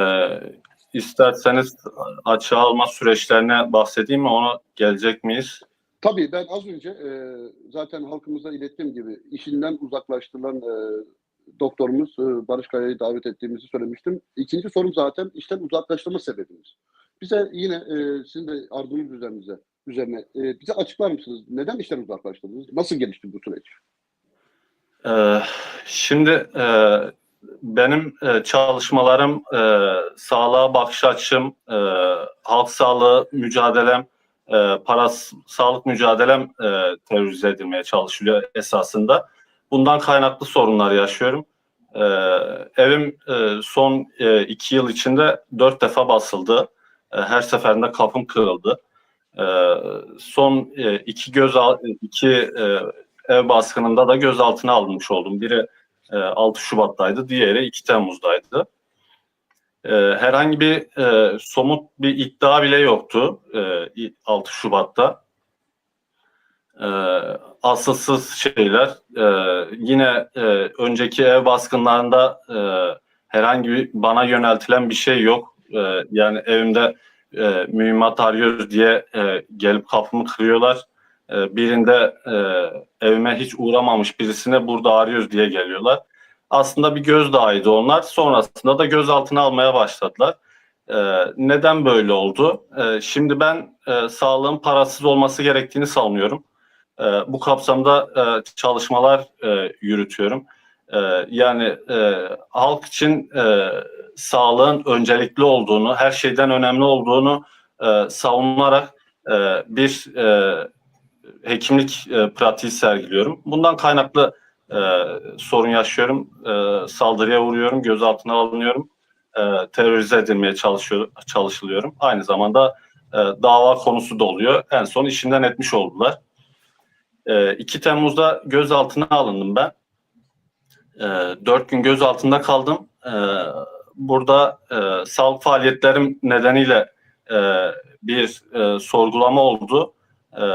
Ee, isterseniz açığa alma süreçlerine bahsedeyim mi? Ona gelecek miyiz? Tabii ben az önce e, zaten halkımıza ilettiğim gibi işinden uzaklaştırılan e, doktorumuz e, Barış Kaya'yı davet ettiğimizi söylemiştim. İkinci sorum zaten işten uzaklaştırma sebebimiz. Bize yine e, sizin de ardınız üzerinize, üzerine e, bize açıklar mısınız? Neden işten uzaklaştırdınız? Nasıl gelişti bu süreç? Ee, şimdi e, benim e, çalışmalarım, e, sağlığa bakış açım, e, halk sağlığı mücadelem, e, paras sağlık mücadelem e, terörize edilmeye çalışılıyor esasında. Bundan kaynaklı sorunlar yaşıyorum. E, evim e, son e, iki yıl içinde dört defa basıldı. E, her seferinde kapım kırıldı. E, son e, iki göz iki e, ev baskınında da gözaltına alınmış oldum. Biri e, 6 Şubat'taydı, diğeri 2 Temmuz'daydı. E, herhangi bir e, somut bir iddia bile yoktu e, 6 Şubat'ta. E, asılsız şeyler. E, yine e, önceki ev baskınlarında e, herhangi bir bana yöneltilen bir şey yok. E, yani evimde e, mühimmat arıyoruz diye e, gelip kapımı kırıyorlar. E, birinde e, evime hiç uğramamış birisine burada arıyoruz diye geliyorlar. Aslında bir gözdağıydı onlar. Sonrasında da gözaltına almaya başladılar. E, neden böyle oldu? E, şimdi ben e, sağlığın parasız olması gerektiğini savunuyorum. E, bu kapsamda e, çalışmalar e, yürütüyorum. E, yani e, halk için e, sağlığın öncelikli olduğunu, her şeyden önemli olduğunu e, savunarak e, bir e, hekimlik e, pratiği sergiliyorum. Bundan kaynaklı e, sorun yaşıyorum. E, saldırıya uğruyorum, gözaltına alınıyorum. E, terörize edilmeye çalışıyor, çalışılıyorum. Aynı zamanda e, dava konusu da oluyor. En son işinden etmiş oldular. E, 2 Temmuz'da gözaltına alındım ben. E, 4 gün gözaltında kaldım. E, burada e, sağlık faaliyetlerim nedeniyle e, bir e, sorgulama oldu e,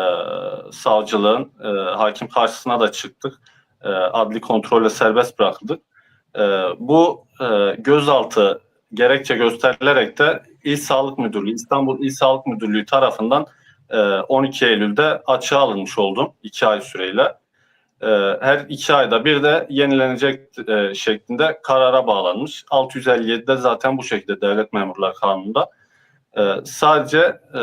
savcılığın e, hakim karşısına da çıktık. E, adli kontrolle serbest bırakıldık. E, bu e, gözaltı gerekçe gösterilerek de İl Sağlık Müdürlüğü, İstanbul İl Sağlık Müdürlüğü tarafından e, 12 Eylül'de açığa alınmış oldum 2 ay süreyle. E, her 2 ayda bir de yenilenecek e, şeklinde karara bağlanmış. 657'de zaten bu şekilde Devlet Memurlar Kanunu'nda. Ee, sadece e,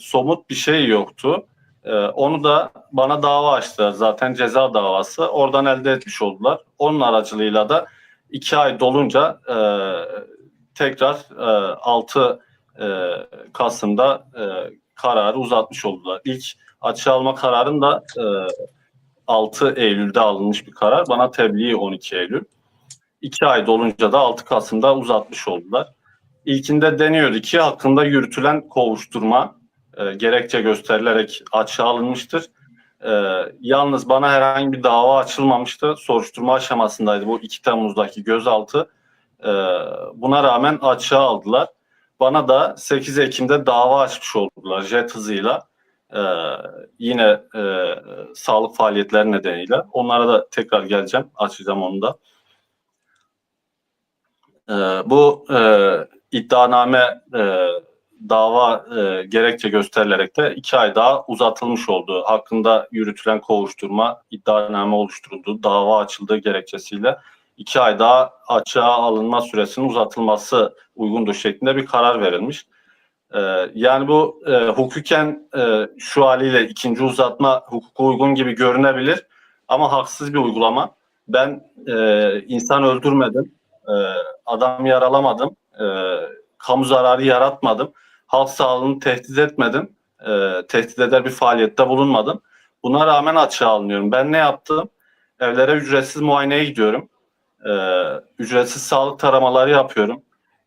somut bir şey yoktu. E, onu da bana dava açtılar zaten ceza davası. Oradan elde etmiş oldular. Onun aracılığıyla da iki ay dolunca e, tekrar e, 6 e, Kasım'da e, kararı uzatmış oldular. İlk açığa alma kararın da e, 6 Eylül'de alınmış bir karar. Bana tebliğ 12 Eylül. İki ay dolunca da 6 Kasım'da uzatmış oldular. İlkinde deniyordu ki hakkında yürütülen kovuşturma e, gerekçe gösterilerek açığa alınmıştır. E, yalnız bana herhangi bir dava açılmamıştı. Soruşturma aşamasındaydı bu 2 Temmuz'daki gözaltı. E, buna rağmen açığa aldılar. Bana da 8 Ekim'de dava açmış oldular jet hızıyla. E, yine e, sağlık faaliyetleri nedeniyle. Onlara da tekrar geleceğim. Açacağım onu da. E, bu e, iddianame e, dava e, gerekçe gösterilerek de iki ay daha uzatılmış oldu. Hakkında yürütülen kovuşturma, iddianame oluşturuldu, dava açıldığı gerekçesiyle iki ay daha açığa alınma süresinin uzatılması uygundur şeklinde bir karar verilmiş. E, yani bu e, hukuken e, şu haliyle ikinci uzatma hukuka uygun gibi görünebilir ama haksız bir uygulama. Ben e, insan öldürmedim, e, adam yaralamadım, e, kamu zararı yaratmadım. Halk sağlığını tehdit etmedim. E, tehdit eder bir faaliyette bulunmadım. Buna rağmen açığa alınıyorum. Ben ne yaptım? Evlere ücretsiz muayeneye gidiyorum. E, ücretsiz sağlık taramaları yapıyorum.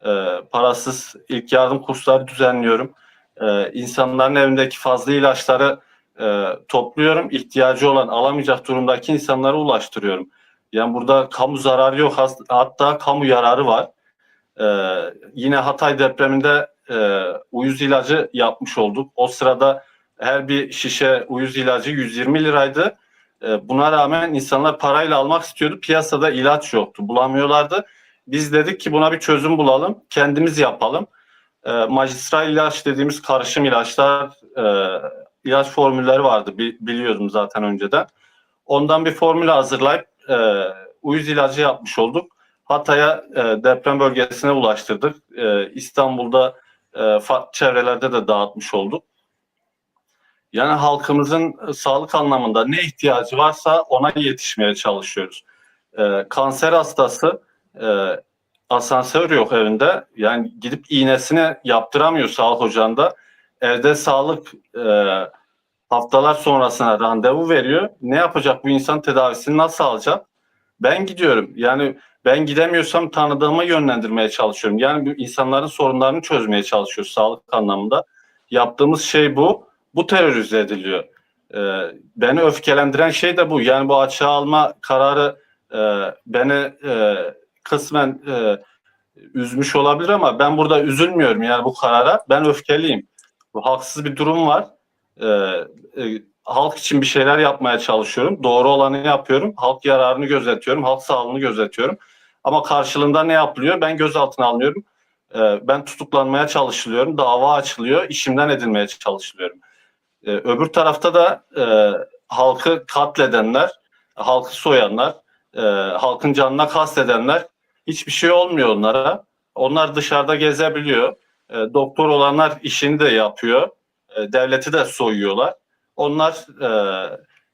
E, parasız ilk yardım kursları düzenliyorum. E, insanların evindeki fazla ilaçları e, topluyorum. İhtiyacı olan alamayacak durumdaki insanlara ulaştırıyorum. Yani burada kamu zararı yok. Hatta kamu yararı var. Ee, yine Hatay depreminde e, uyuz ilacı yapmış olduk. O sırada her bir şişe uyuz ilacı 120 liraydı. E, buna rağmen insanlar parayla almak istiyordu. Piyasada ilaç yoktu, bulamıyorlardı. Biz dedik ki buna bir çözüm bulalım, kendimiz yapalım. E, magistral ilaç dediğimiz karışım ilaçlar, e, ilaç formülleri vardı bi- biliyordum zaten önceden. Ondan bir formül hazırlayıp e, uyuz ilacı yapmış olduk. Hatay'a e, deprem bölgesine ulaştırdık. E, İstanbul'da e, fa- çevrelerde de dağıtmış olduk. Yani halkımızın e, sağlık anlamında ne ihtiyacı varsa ona yetişmeye çalışıyoruz. E, kanser hastası e, asansör yok evinde. Yani gidip iğnesini yaptıramıyor sağlık ocağında. Evde sağlık e, haftalar sonrasına randevu veriyor. Ne yapacak bu insan tedavisini nasıl alacak? Ben gidiyorum. Yani ben gidemiyorsam tanıdığıma yönlendirmeye çalışıyorum. Yani insanların sorunlarını çözmeye çalışıyoruz sağlık anlamında. Yaptığımız şey bu. Bu terörize ediliyor. Ee, beni öfkelendiren şey de bu. Yani bu açığa alma kararı e, beni e, kısmen e, üzmüş olabilir ama ben burada üzülmüyorum yani bu karara. Ben öfkeliyim. Bu haksız bir durum var. Ee, e, halk için bir şeyler yapmaya çalışıyorum. Doğru olanı yapıyorum. Halk yararını gözetiyorum. Halk sağlığını gözetiyorum. Ama karşılığında ne yapılıyor? Ben gözaltına alınıyorum. Ee, ben tutuklanmaya çalışılıyorum. Dava açılıyor. işimden edilmeye çalışılıyorum. Ee, öbür tarafta da e, halkı katledenler, halkı soyanlar, e, halkın canına kastedenler hiçbir şey olmuyor onlara. Onlar dışarıda gezebiliyor. E, doktor olanlar işini de yapıyor. Devleti de soyuyorlar. Onlar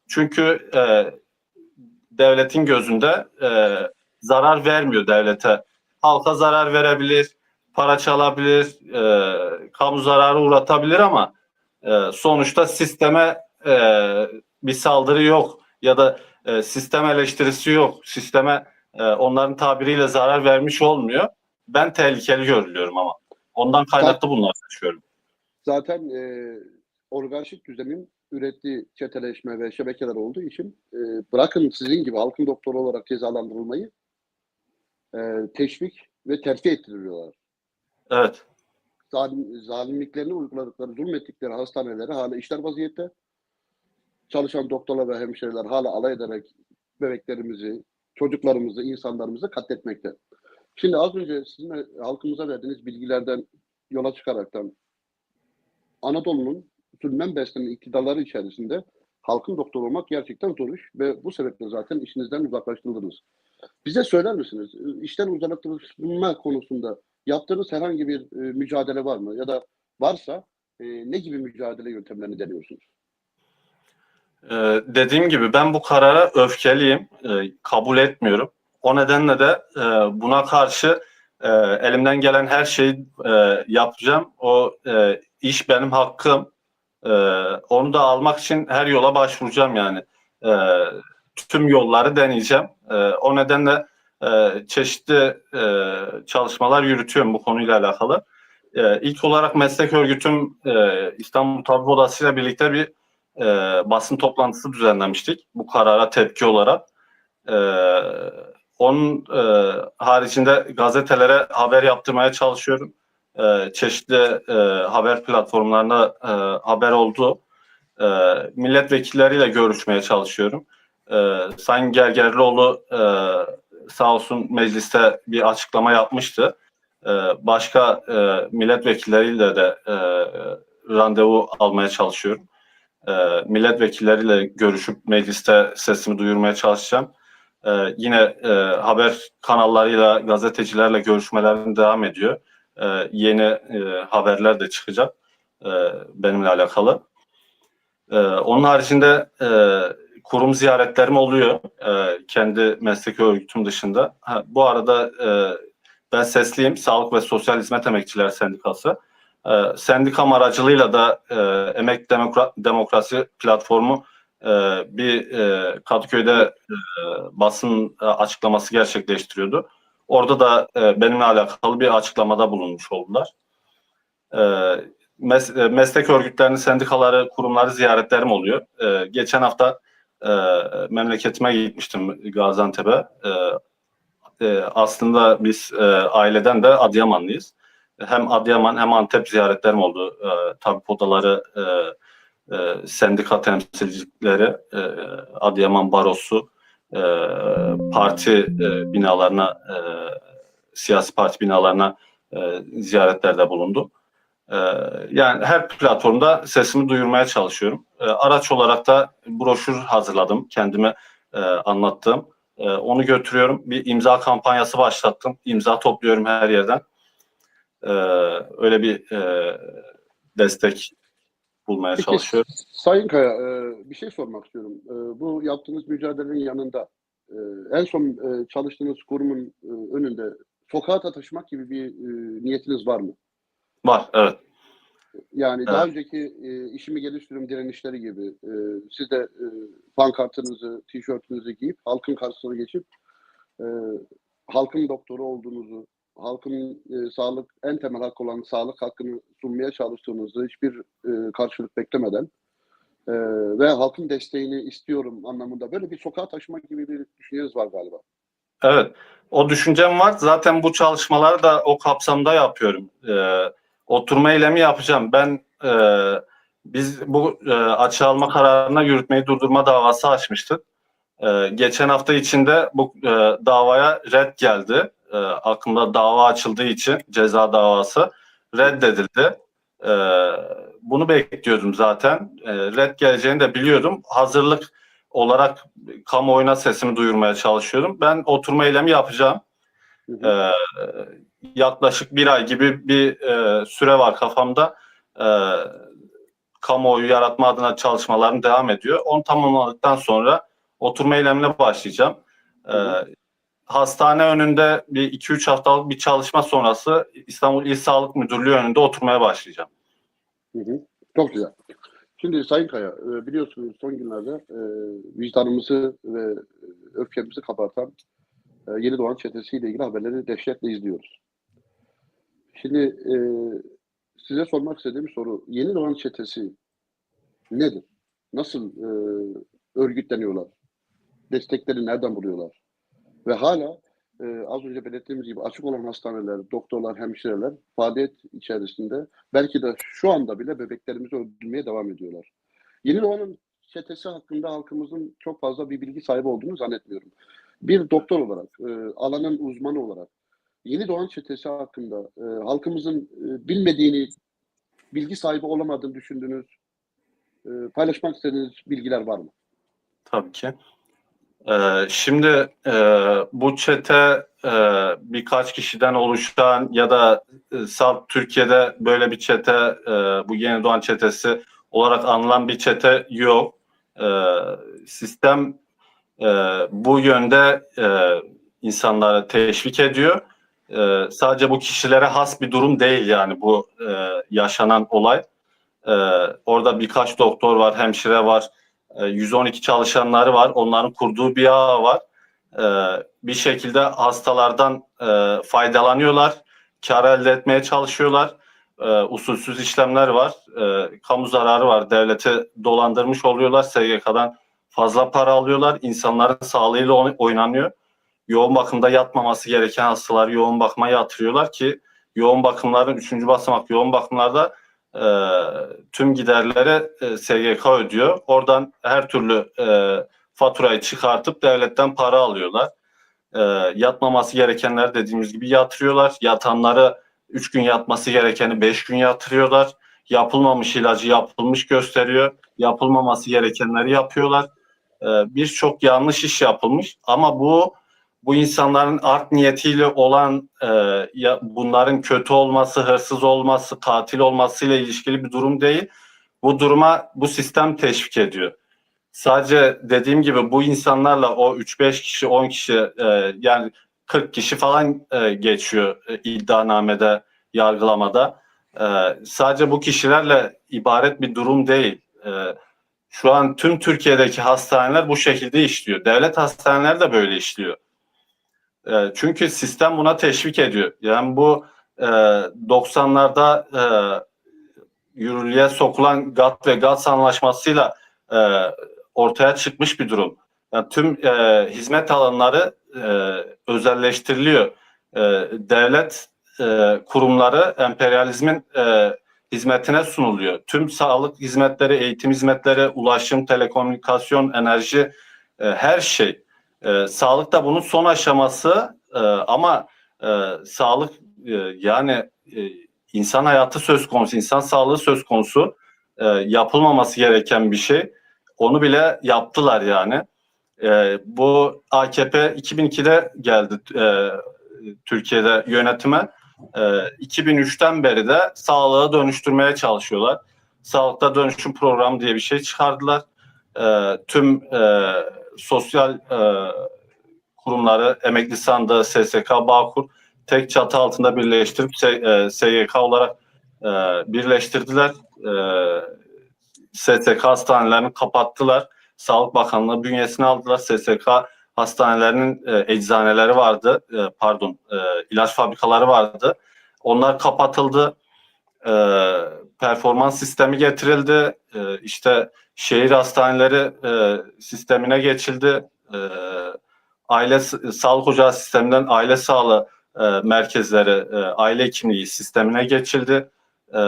çünkü devletin gözünde zarar vermiyor devlete. Halka zarar verebilir, para çalabilir, e, kamu zararı uğratabilir ama e, sonuçta sisteme e, bir saldırı yok ya da e, sistem eleştirisi yok. Sisteme e, onların tabiriyle zarar vermiş olmuyor. Ben tehlikeli görülüyorum ama. Ondan kaynaklı bunlar yaşıyorum. Zaten e, oligarşik düzenin ürettiği çeteleşme ve şebekeler olduğu için e, bırakın sizin gibi halkın doktoru olarak cezalandırılmayı e, teşvik ve terfi ettiriliyorlar. Evet. Zalim, zalimliklerini uyguladıkları, zulmettikleri hastaneleri hala işler vaziyette. Çalışan doktorlar ve hemşireler hala alay ederek bebeklerimizi, çocuklarımızı, insanlarımızı katletmekte. Şimdi az önce sizin halkımıza verdiğiniz bilgilerden yola çıkaraktan Anadolu'nun zulmen beslenen iktidarları içerisinde halkın doktoru olmak gerçekten zor iş ve bu sebeple zaten işinizden uzaklaştırıldınız. Bize söyler misiniz? İşten uzaklaştırılma konusunda yaptığınız herhangi bir e, mücadele var mı? Ya da varsa e, ne gibi mücadele yöntemlerini deniyorsunuz? Ee, dediğim gibi ben bu karara öfkeliyim. Ee, kabul etmiyorum. O nedenle de e, buna karşı e, elimden gelen her şeyi e, yapacağım. O e, iş benim hakkım. E, onu da almak için her yola başvuracağım yani. E, tüm yolları deneyeceğim. E, o nedenle e, çeşitli e, çalışmalar yürütüyorum bu konuyla alakalı. E, ilk olarak meslek örgütüm e, İstanbul Tabip Odası ile birlikte bir e, basın toplantısı düzenlemiştik bu karara tepki olarak. E, onun e, haricinde gazetelere haber yaptırmaya çalışıyorum. E, çeşitli e, haber platformlarına e, haber oldu. E, milletvekilleriyle görüşmeye çalışıyorum. E, Sayın Gergerlioğlu e, sağ olsun mecliste bir açıklama yapmıştı. E, başka e, milletvekilleriyle de e, randevu almaya çalışıyorum e, milletvekilleriyle görüşüp mecliste sesimi duyurmaya çalışacağım. E, yine e, haber kanallarıyla, gazetecilerle görüşmelerim devam ediyor. E, yeni e, haberler de çıkacak e, benimle alakalı. E, onun haricinde e, kurum ziyaretlerim oluyor e, kendi meslek örgütüm dışında. Ha, bu arada e, ben sesliyim Sağlık ve Sosyal Hizmet Emekçiler Sendikası. E, sendikam aracılığıyla da e, Emek Demokra- Demokrasi Platformu e, bir e, Kadıköy'de e, basın e, açıklaması gerçekleştiriyordu. Orada da e, benimle alakalı bir açıklamada bulunmuş oldular. E, mes- e, meslek örgütlerini, sendikaları, kurumları ziyaretlerim oluyor. E, geçen hafta e, memleketime gitmiştim Gaziantep'e. E, e, aslında biz e, aileden de Adıyamanlıyız hem Adıyaman hem Antep ziyaretlerim oldu. E, tabip odaları, e, e, sendika temsilcileri, e, Adıyaman Barosu, e, parti e, binalarına e, siyasi parti binalarına e, ziyaretlerde bulundum. E, yani her platformda sesimi duyurmaya çalışıyorum. E, araç olarak da broşür hazırladım. Kendime e, anlattığım. E, onu götürüyorum. Bir imza kampanyası başlattım. İmza topluyorum her yerden. Öyle bir e, destek bulmaya Peki, çalışıyorum. Sayın Kaya, e, bir şey sormak istiyorum. Bu yaptığınız mücadelenin yanında en son çalıştığınız kurumun önünde sokağa taşımak gibi bir niyetiniz var mı? Var, evet. Yani daha Evet. önceki e, işimi geliştiriyorum direnişleri gibi e, siz de e, pankartınızı, tişörtünüzü giyip halkın karşısına geçip e, halkın doktoru olduğunuzu, halkın e, sağlık en temel hakkı olan sağlık hakkını sunmaya çalıştığınızı hiçbir e, karşılık beklemeden e, ve halkın desteğini istiyorum anlamında böyle bir sokağa taşıma gibi bir düşünceniz var galiba. Evet, o düşüncem var. Zaten bu çalışmaları da o kapsamda yapıyorum. Ee, oturma eylemi yapacağım. Ben e, biz bu e, açığa alma kararına yürütmeyi durdurma davası açmıştık. E, geçen hafta içinde bu e, davaya red geldi. E, hakkında dava açıldığı için ceza davası reddedildi. E, bunu bekliyordum zaten. E, red geleceğini de biliyordum. Hazırlık olarak kamuoyuna sesimi duyurmaya çalışıyorum. Ben oturma eylemi yapacağım. Hı hı. Ee, yaklaşık bir ay gibi bir e, süre var kafamda. Ee, kamuoyu yaratma adına çalışmalarım devam ediyor. Onu tamamladıktan sonra oturma eylemine başlayacağım. Hı hastane önünde bir 2-3 haftalık bir çalışma sonrası İstanbul İl Sağlık Müdürlüğü önünde oturmaya başlayacağım. Hı hı. Çok güzel. Şimdi Sayın Kaya, e, biliyorsunuz son günlerde e, vicdanımızı ve e, öfkemizi kabartan e, yeni doğan çetesiyle ilgili haberleri dehşetle izliyoruz. Şimdi e, size sormak istediğim soru, yeni doğan çetesi nedir? Nasıl e, örgütleniyorlar? Destekleri nereden buluyorlar? Ve hala e, az önce belirttiğimiz gibi açık olan hastaneler, doktorlar, hemşireler faaliyet içerisinde belki de şu anda bile bebeklerimizi öldürmeye devam ediyorlar. Yeni doğanın çetesi hakkında halkımızın çok fazla bir bilgi sahibi olduğunu zannetmiyorum. Bir doktor olarak, e, alanın uzmanı olarak yeni doğan çetesi hakkında e, halkımızın e, bilmediğini, bilgi sahibi olamadığını düşündüğünüz, e, paylaşmak istediğiniz bilgiler var mı? Tabii ki. Ee, şimdi e, bu çete e, birkaç kişiden oluşan ya da e, salt Türkiye'de böyle bir çete, e, bu yeni doğan çetesi olarak anılan bir çete yok. E, sistem e, bu yönde e, insanları teşvik ediyor. E, sadece bu kişilere has bir durum değil yani bu e, yaşanan olay. E, orada birkaç doktor var, hemşire var, e, 112 çalışanları var. Onların kurduğu bir ağ var. E, Bir şekilde hastalardan e, faydalanıyorlar. Kar elde etmeye çalışıyorlar. E, Usulsüz işlemler var. E, Kamu zararı var. Devleti dolandırmış oluyorlar. SGK'dan fazla para alıyorlar. İnsanların sağlığıyla oyn- oynanıyor. Yoğun bakımda yatmaması gereken hastaları yoğun bakıma yatırıyorlar ki yoğun bakımların 3. basamak yoğun bakımlarda e, tüm giderleri e, SGK ödüyor. Oradan her türlü e, faturayı çıkartıp devletten para alıyorlar. E, yatmaması gerekenler dediğimiz gibi yatırıyorlar. Yatanları 3 gün yatması gerekeni 5 gün yatırıyorlar. Yapılmamış ilacı yapılmış gösteriyor. Yapılmaması gerekenleri yapıyorlar. E, Birçok yanlış iş yapılmış ama bu bu insanların art niyetiyle olan e, ya bunların kötü olması, hırsız olması, katil olmasıyla ilişkili bir durum değil. Bu duruma bu sistem teşvik ediyor. Sadece dediğim gibi bu insanlarla o 3-5 kişi, 10 kişi e, yani 40 kişi falan e, geçiyor e, iddianamede, yargılamada. E, sadece bu kişilerle ibaret bir durum değil. E, şu an tüm Türkiye'deki hastaneler bu şekilde işliyor. Devlet hastaneleri de böyle işliyor. E, çünkü sistem buna teşvik ediyor. Yani bu e, 90'larda e, yürürlüğe sokulan GATT ve GATS anlaşmasıyla e, ortaya çıkmış bir durum. Yani tüm e, hizmet alanları e, özelleştiriliyor. E, devlet e, kurumları emperyalizmin e, hizmetine sunuluyor. Tüm sağlık hizmetleri, eğitim hizmetleri, ulaşım, telekomünikasyon, enerji, e, her şey. E, sağlık da bunun son aşaması e, ama e, sağlık e, yani e, insan hayatı söz konusu, insan sağlığı söz konusu e, yapılmaması gereken bir şey. Onu bile yaptılar yani. E, bu AKP 2002'de geldi e, Türkiye'de yönetime. E, 2003'ten beri de sağlığa dönüştürmeye çalışıyorlar. Sağlıkta dönüşüm programı diye bir şey çıkardılar. E, tüm e, sosyal e, kurumları, emekli sandığı, SSK, Bağkur tek çatı altında birleştirip e, SGK olarak e, birleştirdiler. E, SSK hastanelerini kapattılar. Sağlık Bakanlığı bünyesine aldılar. SSK hastanelerinin e, eczaneleri vardı. E, pardon, e, ilaç fabrikaları vardı. Onlar kapatıldı. E, performans sistemi getirildi. E, işte şehir hastaneleri e, sistemine geçildi. E, aile sağlık ocağı sisteminden aile sağlığı e, merkezleri, e, aile hekimliği sistemine geçildi. E,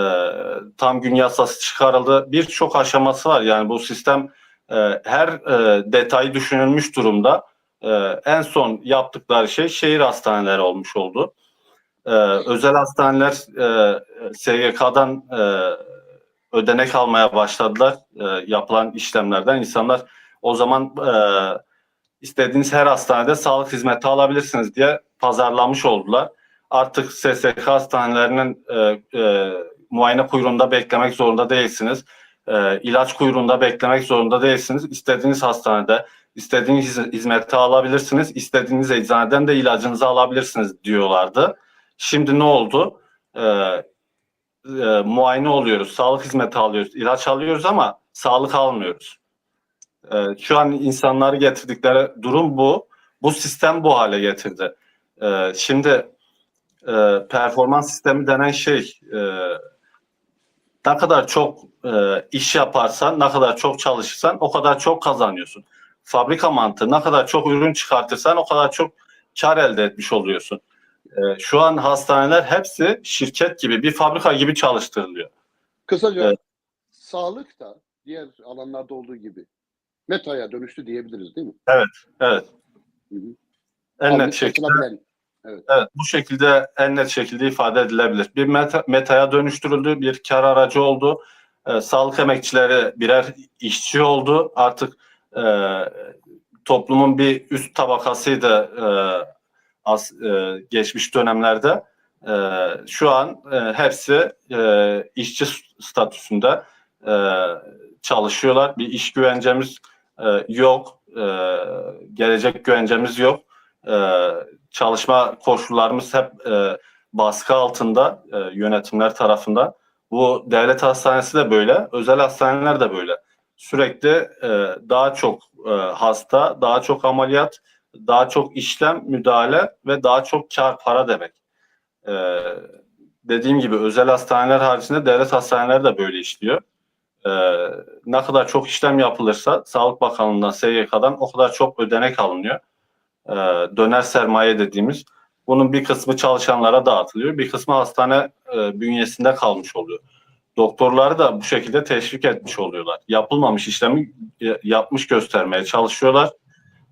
tam gün yasası çıkarıldı. Birçok aşaması var. Yani bu sistem e, her e, detayı düşünülmüş durumda. E, en son yaptıkları şey şehir hastaneleri olmuş oldu. E, özel hastaneler e, SGK'dan e, ödenek almaya başladılar e, yapılan işlemlerden. İnsanlar o zaman e, istediğiniz her hastanede sağlık hizmeti alabilirsiniz diye pazarlamış oldular. Artık SSK hastanelerinin e, e, muayene kuyruğunda beklemek zorunda değilsiniz. E, ilaç kuyruğunda beklemek zorunda değilsiniz. İstediğiniz hastanede istediğiniz hiz- hizmeti alabilirsiniz. İstediğiniz eczaneden de ilacınızı alabilirsiniz diyorlardı. Şimdi ne oldu? E, e, muayene oluyoruz, sağlık hizmeti alıyoruz, ilaç alıyoruz ama sağlık almıyoruz. E, şu an insanları getirdikleri durum bu. Bu sistem bu hale getirdi. E, şimdi e, performans sistemi denen şey e, ne kadar çok e, iş yaparsan, ne kadar çok çalışırsan o kadar çok kazanıyorsun. Fabrika mantığı ne kadar çok ürün çıkartırsan o kadar çok kar elde etmiş oluyorsun. E, şu an hastaneler hepsi şirket gibi, bir fabrika gibi çalıştırılıyor. Kısaca Evet. sağlık da diğer alanlarda olduğu gibi metaya dönüştü diyebiliriz değil mi? Evet. Hı hı. En net şekilde satılabilen. Evet, bu şekilde en net şekilde ifade edilebilir. Bir meta, metaya dönüştürüldü, bir kar aracı oldu. Ee, sağlık emekçileri birer işçi oldu. Artık e, toplumun bir üst tabakasıydı e, az, e, geçmiş dönemlerde. E, şu an e, hepsi e, işçi statüsünde e, çalışıyorlar. Bir iş güvencemiz e, yok, e, gelecek güvencemiz yok. E, çalışma koşullarımız hep e, baskı altında e, yönetimler tarafından. Bu devlet hastanesi de böyle, özel hastaneler de böyle. Sürekli e, daha çok e, hasta, daha çok ameliyat, daha çok işlem, müdahale ve daha çok kar para demek. E, dediğim gibi özel hastaneler haricinde devlet hastaneleri de böyle işliyor. E, ne kadar çok işlem yapılırsa Sağlık Bakanlığı'ndan, SGK'dan o kadar çok ödenek alınıyor e, döner sermaye dediğimiz. Bunun bir kısmı çalışanlara dağıtılıyor, bir kısmı hastane e, bünyesinde kalmış oluyor. Doktorları da bu şekilde teşvik etmiş oluyorlar. Yapılmamış işlemi e, yapmış göstermeye çalışıyorlar.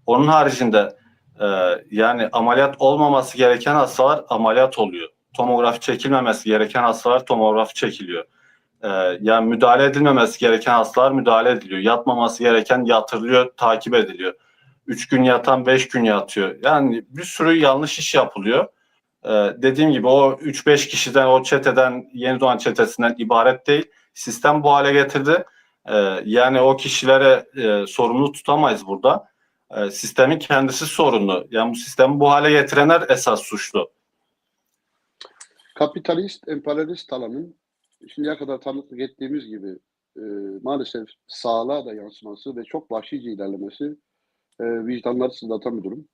Onun haricinde e, yani ameliyat olmaması gereken hastalar ameliyat oluyor. Tomografi çekilmemesi gereken hastalar tomografi çekiliyor. E, yani müdahale edilmemesi gereken hastalar müdahale ediliyor. Yatmaması gereken yatırılıyor, takip ediliyor. 3 gün yatan 5 gün yatıyor. Yani bir sürü yanlış iş yapılıyor. Ee, dediğim gibi o 3-5 kişiden o çeteden yeni doğan çetesinden ibaret değil. Sistem bu hale getirdi. Ee, yani o kişilere e, sorumlu tutamayız burada. Ee, sistemin kendisi sorunlu. Yani bu sistemi bu hale getirenler esas suçlu. Kapitalist, emperyalist alanın şimdiye kadar tanıklık ettiğimiz gibi e, maalesef sağlığa da yansıması ve çok vahşice ilerlemesi e, vicdanları sızlatan bir durum.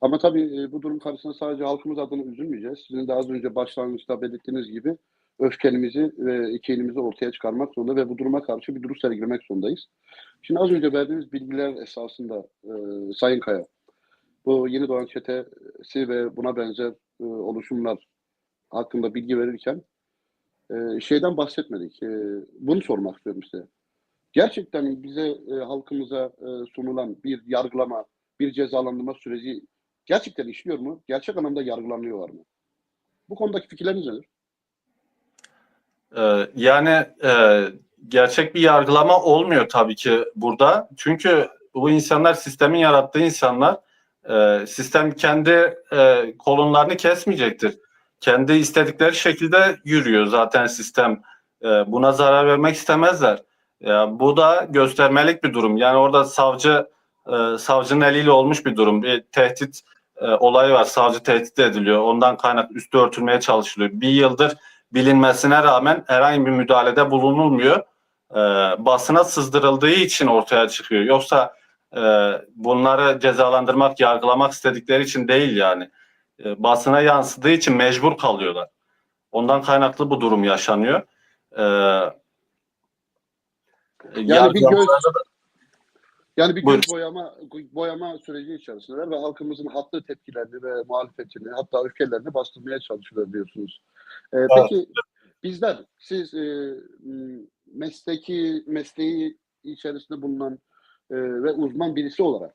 Ama tabii e, bu durum karşısında sadece halkımız adına üzülmeyeceğiz. Sizin de az önce başlangıçta belirttiğiniz gibi öfkenimizi ve ikiğimizi ortaya çıkarmak zorunda ve bu duruma karşı bir duruş sergilemek zorundayız. Şimdi az önce verdiğiniz bilgiler esasında e, Sayın Kaya, bu yeni doğan çetesi ve buna benzer e, oluşumlar hakkında bilgi verirken e, şeyden bahsetmedik. E, bunu sormak istiyorum size. Gerçekten bize e, halkımıza e, sunulan bir yargılama, bir cezalandırma süreci gerçekten işliyor mu? Gerçek anlamda yargılanıyorlar mı? Bu konudaki fikirleriniz nedir? Ee, yani e, gerçek bir yargılama olmuyor tabii ki burada. Çünkü bu insanlar sistemin yarattığı insanlar. E, sistem kendi e, kolonlarını kesmeyecektir. Kendi istedikleri şekilde yürüyor zaten sistem. E, buna zarar vermek istemezler. Ya, bu da göstermelik bir durum. Yani orada savcı e, savcının eliyle olmuş bir durum. Bir tehdit e, olayı var. Savcı tehdit ediliyor. Ondan kaynak üstü örtülmeye çalışılıyor. Bir yıldır bilinmesine rağmen herhangi bir müdahalede bulunulmuyor. E, basına sızdırıldığı için ortaya çıkıyor. Yoksa e, bunları cezalandırmak, yargılamak istedikleri için değil yani. E, basına yansıdığı için mecbur kalıyorlar. Ondan kaynaklı bu durum yaşanıyor. E, Yani bir göz yani bir göz boyama boyama süreci içerisindeler ve halkımızın haklı tepkilerini ve muhalefetini hatta öfkelerini bastırmaya çalışıyorlar diyorsunuz. Ee, Peki bizler siz e, mesleki mesleği içerisinde bulunan e, ve uzman birisi olarak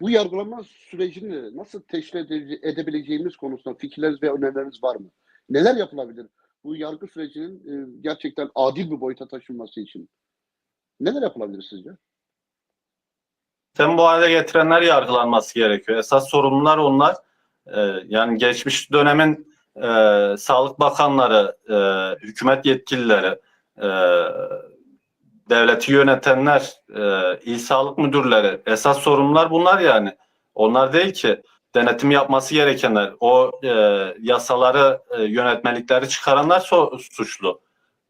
bu yargılama sürecini nasıl ede- edebileceğimiz konusunda fikirleriniz ve önerileriniz var mı? Neler yapılabilir? Bu yargı sürecinin e, gerçekten adil bir boyuta taşınması için neler yapılabilir sizce? Sistemi bu hale getirenler yargılanması gerekiyor. Esas sorumlular onlar. Ee, yani geçmiş dönemin e, sağlık bakanları, e, hükümet yetkilileri, e, devleti yönetenler, e, il sağlık müdürleri, esas sorumlular bunlar yani. Onlar değil ki denetim yapması gerekenler, o e, yasaları, e, yönetmelikleri çıkaranlar so- suçlu.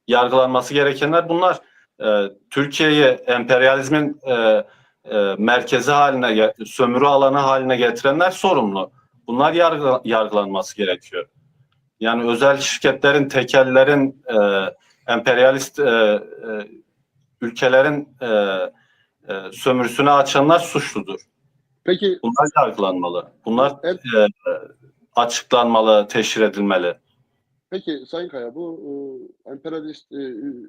Yargılanması gerekenler bunlar. E, Türkiye'yi emperyalizmin e, e, merkezi haline, sömürü alanı haline getirenler sorumlu. Bunlar yargı, yargılanması gerekiyor. Yani özel şirketlerin, tekellerin, e, emperyalist e, e, ülkelerin e, e, sömürüsünü açanlar suçludur. Peki Bunlar yargılanmalı. Bunlar Evet. e, açıklanmalı, teşhir edilmeli. Peki Sayın Kaya bu e, emperyalist e,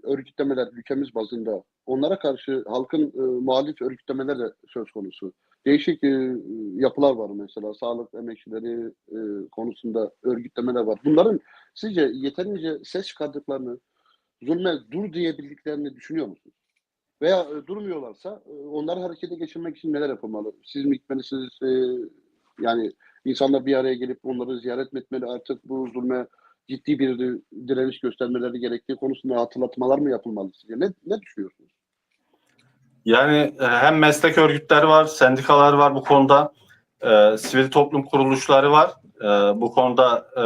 örgütlemeler ülkemiz bazında onlara karşı halkın e, muhalif örgütlemeler de söz konusu. Değişik e, yapılar var mesela sağlık emekçileri e, konusunda örgütlemeler var. Bunların sizce yeterince ses çıkardıklarını, zulme dur diyebildiklerini düşünüyor musunuz? Veya e, durmuyorlarsa e, onları harekete geçirmek için neler yapılmalı? Siz mi gitmelisiniz? E, yani insanlar bir araya gelip onları ziyaret etmeli artık bu zulme ciddi bir di- direniş göstermeleri gerektiği konusunda hatırlatmalar mı yapılmalı sizce? Ne, ne düşünüyorsunuz? Yani e, hem meslek örgütleri var, sendikalar var bu konuda, e, sivil toplum kuruluşları var e, bu konuda e,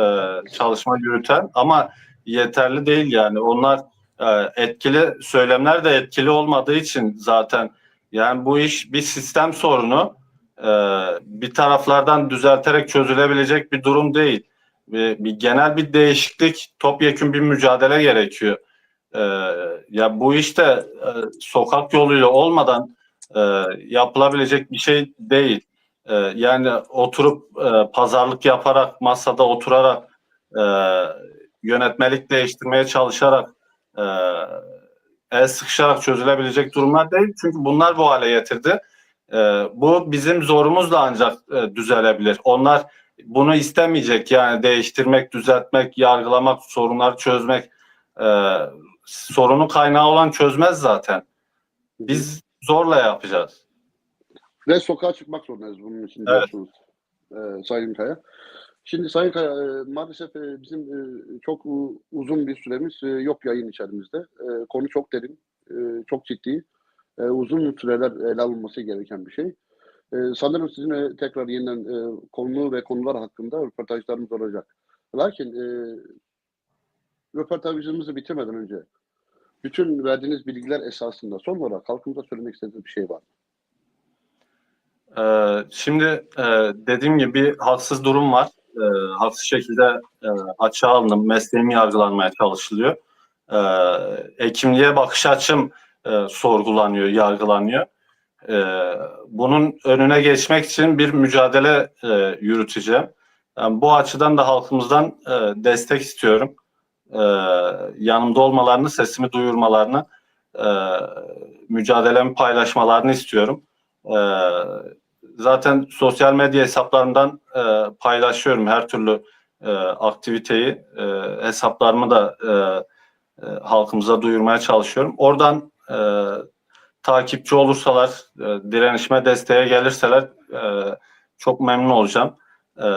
çalışma yürüten ama yeterli değil yani. Onlar e, etkili, söylemler de etkili olmadığı için zaten yani bu iş bir sistem sorunu e, bir taraflardan düzelterek çözülebilecek bir durum değil. Bir, bir genel bir değişiklik, topyekun bir mücadele gerekiyor. Ee, ya bu işte e, sokak yoluyla olmadan e, yapılabilecek bir şey değil. E, yani oturup e, pazarlık yaparak, masada oturarak, e, yönetmelik değiştirmeye çalışarak, e, el sıkışarak çözülebilecek durumlar değil. Çünkü bunlar bu hale getirdi. E, bu bizim zorumuzla ancak e, düzelebilir. Onlar bunu istemeyecek yani değiştirmek, düzeltmek, yargılamak, sorunları çözmek. E, sorunu kaynağı olan çözmez zaten. Biz zorla yapacağız. Ve sokağa çıkmak zorundayız bunun için Evet. diyorsunuz e, Sayın Kaya. Şimdi Sayın Kaya e, maalesef e, bizim e, çok u- uzun bir süremiz e, yok yayın içerimizde. E, konu çok derin, e, çok ciddi. E, uzun süreler ele alınması gereken bir şey. E, sanırım sizinle tekrar yeniden e, konu ve konular hakkında röportajlarımız olacak. Lakin e, röportajımızı bitirmeden önce bütün verdiğiniz bilgiler esasında son olarak halkımıza söylemek istediğiniz bir şey var. mı? Ee, şimdi e, dediğim gibi bir haksız durum var. E, haksız şekilde e, açığa alındım. Mesleğim yargılanmaya çalışılıyor. E, hekimliğe bakış açım e, sorgulanıyor, yargılanıyor. E, bunun önüne geçmek için bir mücadele e, yürüteceğim. Yani bu açıdan da halkımızdan e, destek istiyorum. E, yanımda olmalarını, sesimi duyurmalarını, e, mücadelemi paylaşmalarını istiyorum. E, zaten sosyal medya hesaplarından e, paylaşıyorum her türlü e, aktiviteyi e, hesaplarımı da e, e, halkımıza duyurmaya çalışıyorum. Oradan e, takipçi olursalar, e, direnişime desteğe gelirseler e, çok memnun olacağım. E,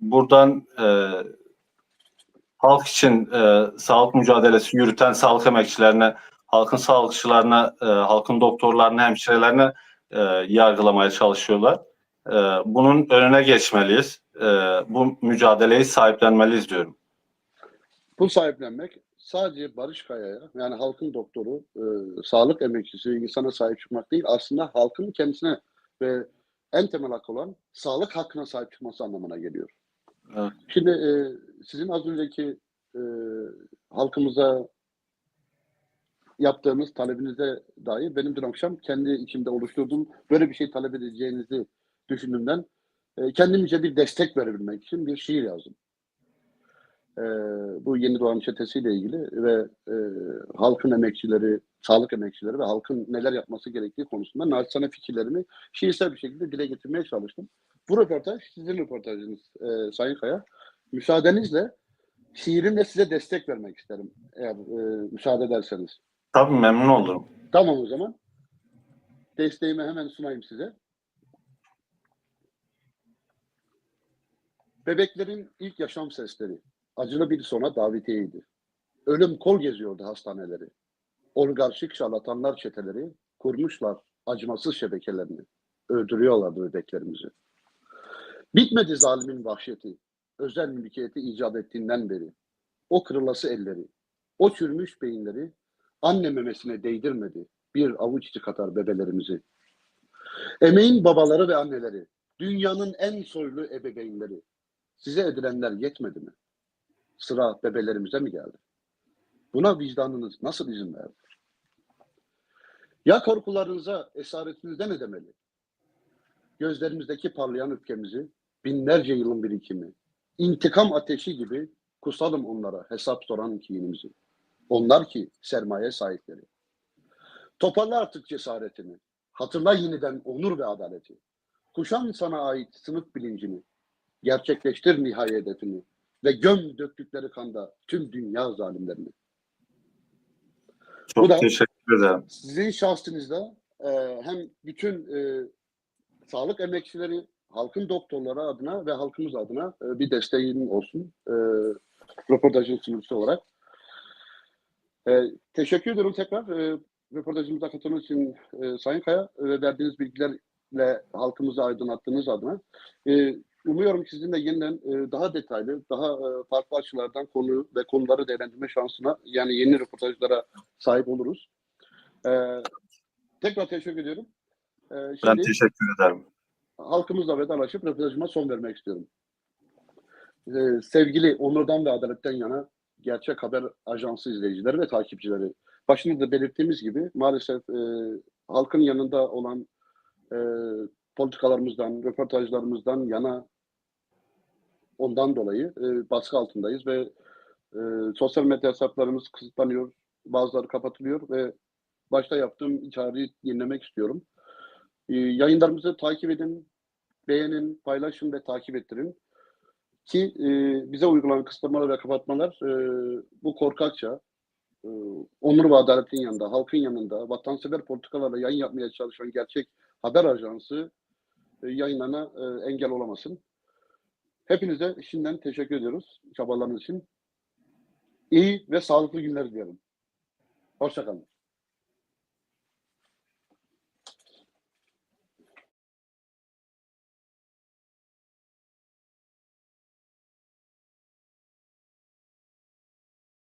buradan e, halk için e, sağlık mücadelesi yürüten sağlık emekçilerine, halkın sağlıkçılarına, e, halkın doktorlarına, hemşirelerine e, yargılamaya çalışıyorlar. E, bunun önüne geçmeliyiz. E, bu mücadeleyi sahiplenmeliyiz diyorum. Bu sahiplenmek sadece Barış Kaya'ya yani halkın doktoru, e, sağlık emekçisi, insana sahip çıkmak değil aslında halkın kendisine ve en temel hakkı olan sağlık hakkına sahip çıkması anlamına geliyor. Evet. Şimdi e, sizin az önceki e, halkımıza yaptığımız talebinize dair benim dün akşam kendi içimde oluşturduğum böyle bir şey talep edeceğinizi düşündüğümden e, kendimce bir destek verebilmek için bir şiir yazdım. E, bu yeni doğan çetesiyle ilgili ve e, halkın emekçileri, sağlık emekçileri ve halkın neler yapması gerektiği konusunda naçizane fikirlerimi şiirsel bir şekilde dile getirmeye çalıştım. Bu röportaj sizin röportajınız e, Sayın Kaya. Müsaadenizle şiirimle size destek vermek isterim eğer e, müsaade ederseniz. Tabii memnun olurum. Tamam o zaman. Desteğimi hemen sunayım size. Bebeklerin ilk yaşam sesleri acılı bir sona davetiyeydi. Ölüm kol geziyordu hastaneleri. Oligarşik şarlatanlar çeteleri kurmuşlar acımasız şebekelerini. Öldürüyorlardı bebeklerimizi. Bitmedi zalimin vahşeti. Özel mülkiyeti icat ettiğinden beri. O kırılası elleri, o çürümüş beyinleri anne memesine değdirmedi bir avuç içi kadar bebelerimizi. Emeğin babaları ve anneleri, dünyanın en soylu ebeveynleri. Size edilenler yetmedi mi? Sıra bebelerimize mi geldi? Buna vicdanınız nasıl izin verdi? Ya korkularınıza, esaretinizde ne demeli? Gözlerimizdeki parlayan öfkemizi, binlerce yılın birikimi, intikam ateşi gibi kusalım onlara hesap soran kinimizi. Onlar ki sermaye sahipleri. Toparla artık cesaretini. Hatırla yeniden onur ve adaleti. Kuşan sana ait sınıf bilincini. Gerçekleştir nihai hedefini. Ve göm döktükleri kanda tüm dünya zalimlerini. Çok Bu da- teşekkür ederim. Sizin şahsınızda e, hem bütün e, sağlık emekçileri, halkın doktorları adına ve halkımız adına e, bir desteğim olsun. E, röportajın sunucusu olarak. E, teşekkür ediyorum tekrar e, röportajımıza katıldığınız için e, Sayın Kaya ve verdiğiniz bilgilerle halkımızı aydınlattığınız adına. E, umuyorum sizinle yeniden e, daha detaylı, daha e, farklı açılardan konu ve konuları değerlendirme şansına yani yeni röportajlara sahip oluruz. E, tekrar teşekkür ediyorum. E, Ben şimdi teşekkür ederim. halkımızla vedalaşıp röportajıma son vermek istiyorum. Ee, sevgili onurdan ve adaletten yana gerçek haber ajansı izleyicileri ve takipçileri. Başında da belirttiğimiz gibi maalesef e, halkın yanında olan e, politikalarımızdan, röportajlarımızdan yana ondan dolayı e, baskı altındayız ve e, sosyal medya hesaplarımız kısıtlanıyor, bazıları kapatılıyor ve başta yaptığım çağrıyı yenilemek istiyorum. E, yayınlarımızı takip edin, beğenin, paylaşın ve takip ettirin. Ki e, bize uygulanan kısıtlamalar ve kapatmalar e, bu korkakça, e, onur ve adaletin yanında, halkın yanında, vatansever politikalarla yayın yapmaya çalışan gerçek haber ajansı e, yayınlarına e, engel olamasın. Hepinize şimdiden teşekkür ediyoruz çabalarınız için. İyi ve sağlıklı günler diliyorum. Hoşçakalın.